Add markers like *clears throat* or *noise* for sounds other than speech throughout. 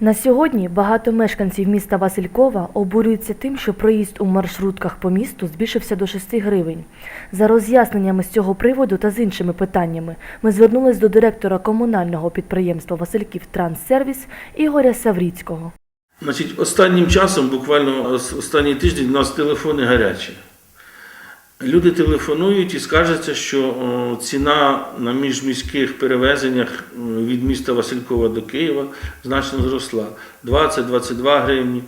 На сьогодні багато мешканців міста Василькова обурюються тим, що проїзд у маршрутках по місту збільшився до 6 гривень. За роз'ясненнями з цього приводу та з іншими питаннями ми звернулись до директора комунального підприємства Васильків Транссервіс Ігоря Савріцького. Значить, останнім часом, буквально ос- останній тиждень, у нас телефони гарячі. Люди телефонують і скаржаться, що ціна на міжміських перевезеннях е, від міста Василькова до Києва значно зросла 20-22 гривні.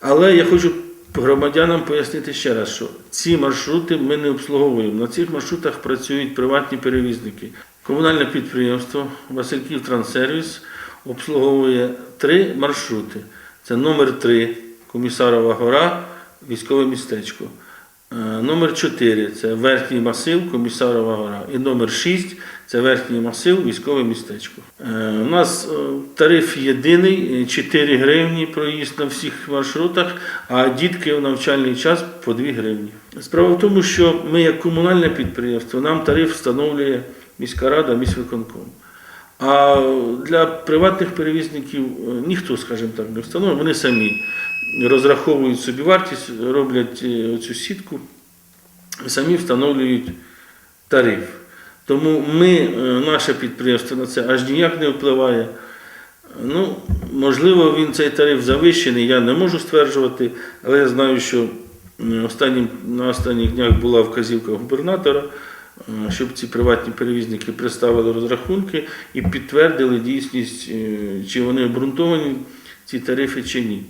Але я хочу громадянам пояснити ще раз, що ці маршрути ми не обслуговуємо. На цих маршрутах працюють приватні перевізники. Комунальне підприємство Васильків Транссервіс обслуговує три маршрути. Це номер 3 Комісарова гора, військове містечко. Е, Номер 4 це верхній масив, Комісарова гора. І номер 6 це верхній масив, військове містечко. Е, У нас е, тариф єдиний, е, 4 гривні проїзд на всіх маршрутах, а дітки в навчальний час по 2 гривні. Справа в тому, що ми, як комунальне підприємство, нам тариф встановлює міська рада, міськвиконком. А для приватних перевізників ніхто, скажімо так, не встановлює, вони самі розраховують собі вартість, роблять е, цю сітку, самі встановлюють тариф. Тому ми, е, наше підприємство на це аж ніяк не впливає. Ну, можливо, він цей тариф завищений, я не можу стверджувати, але я знаю, що м, останнім, на останніх днях була вказівка губернатора, е, щоб ці приватні перевізники представили розрахунки і підтвердили дійсність, чи вони обґрунтовані, ці тарифи чи ні.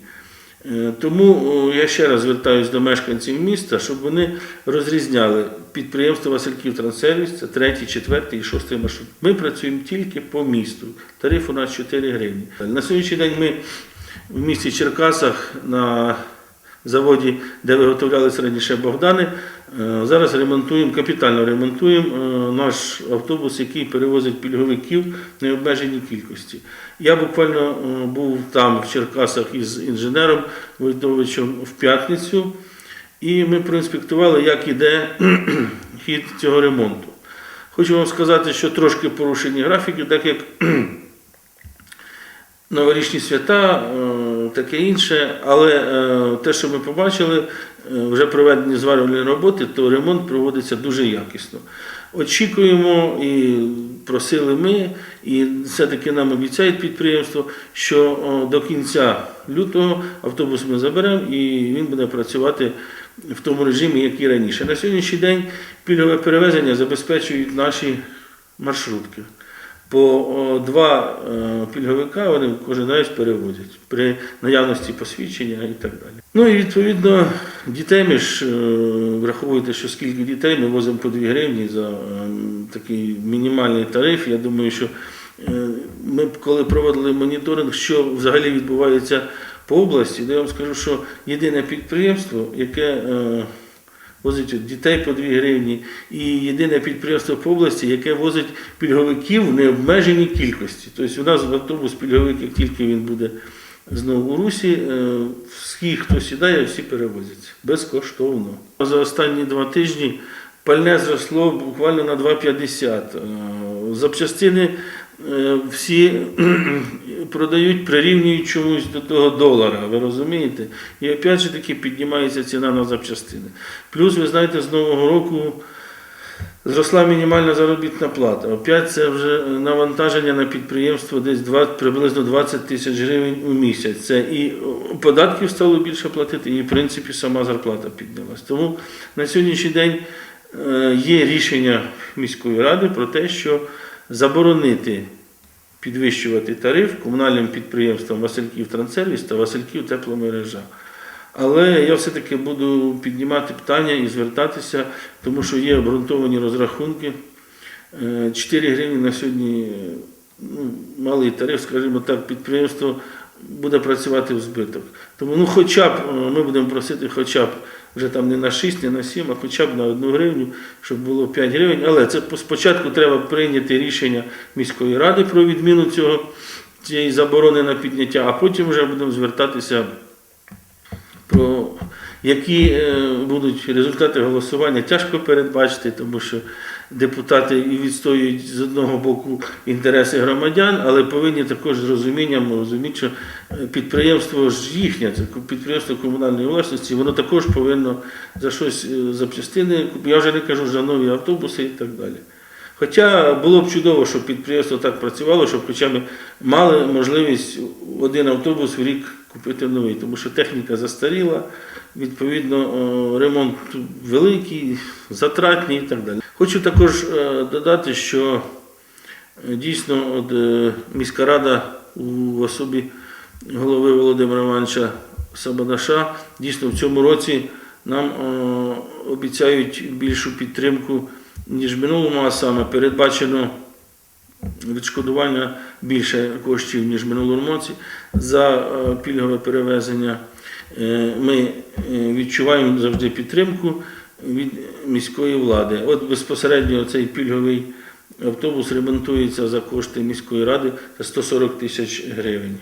Е, Тому я ще раз звертаюся до мешканців міста, щоб вони розрізняли підприємство Васильків Транссервіс, це третій, четвертий і шостий маршрут. Ми працюємо тільки по місту. Тариф у нас 4 гривні. На сьогоднішній день ми в місті Черкасах на заводі, де виготовлялися раніше Богдани, е, зараз ремонтуємо, капітально ремонтуємо е, наш автобус, який перевозить пільговиків в необмеженій кількості. Я буквально е, був там в Черкасах із інженером Войтовичем в п'ятницю, і ми проінспектували, як іде *clears throat* хід цього ремонту. Хочу вам сказати, що трошки порушені графіки, так як новорічні свята, е, таке інше, але е, те, що ми побачили, е, вже проведені зварювальні роботи, то ремонт проводиться дуже якісно. Очікуємо і просили ми, і все-таки нам обіцяють підприємство, що до кінця лютого автобус ми заберемо і він буде працювати в тому режимі, як і раніше. На сьогоднішній день пільгове перевезення забезпечують наші маршрутки. По два е, пільговика вони кожен раз перевозять при наявності посвідчення і так далі. Ну і відповідно дітей ми ж е, враховуєте, що скільки дітей ми возимо по 2 гривні за е, такий мінімальний тариф. Я думаю, що ми коли проводили моніторинг, що взагалі відбувається по області, то я вам скажу, що єдине підприємство, яке возить дітей по 2 гривні, і єдине підприємство по області, яке возить пільговиків в необмеженій кількості. Тобто у нас в автобус пільговик, як тільки він буде знову у русі, е, всі, хто сідає, всі перевозяться безкоштовно. За останні два тижні пальне зросло буквально на 2,50. Е, Запчастини е, всі продають, прирівнюють чомусь до того долара, ви розумієте? І опять же таки піднімається ціна на запчастини. Плюс, ви знаєте, з Нового року зросла мінімальна заробітна плата. Опять це вже навантаження на підприємство десь 20, приблизно 20 тисяч гривень у місяць. Це і податків стало більше платити, і в принципі сама зарплата піднялась. Тому на сьогоднішній день е, є рішення міської ради про те, що заборонити підвищувати тариф комунальним підприємствам Васильків Трансервіс та Васильків Тепломережа. Але я все-таки буду піднімати питання і звертатися, тому що є обґрунтовані розрахунки. Е, 4 гривні на сьогодні е, ну, малий тариф, скажімо так, підприємство буде працювати в збиток. Тому ну, хоча б е, ми будемо просити хоча б вже там не на 6, не на 7, а хоча б на 1 гривню, щоб було 5 гривень. Але це спочатку треба прийняти рішення міської ради про відміну цього, цієї заборони на підняття, а потім вже будемо звертатися які е, будуть результати голосування, тяжко передбачити, тому що депутати і відстоюють з одного боку інтереси громадян, але повинні також з розумінням розуміти, що е, підприємство ж їхнє, це підприємство комунальної власності, воно також повинно за щось е, запчастини. Я вже не кажу за нові автобуси і так далі. Хоча було б чудово, щоб підприємство так працювало, щоб хоча б мали можливість один автобус в рік купити новий, тому що техніка застаріла, відповідно, е, ремонт великий, затратний і так далі. Хочу також е, додати, що е, дійсно от, міська рада у особі голови Володимира Івановича Сабадаша дійсно в цьому році нам обіцяють більшу підтримку, ніж минулому, а саме передбачено відшкодування більше коштів, ніж минулому році за е, пільгове перевезення. Е, Ми е, відчуваємо завжди підтримку від міської влади. От безпосередньо цей пільговий автобус ремонтується за кошти міської ради за 140 тисяч гривень.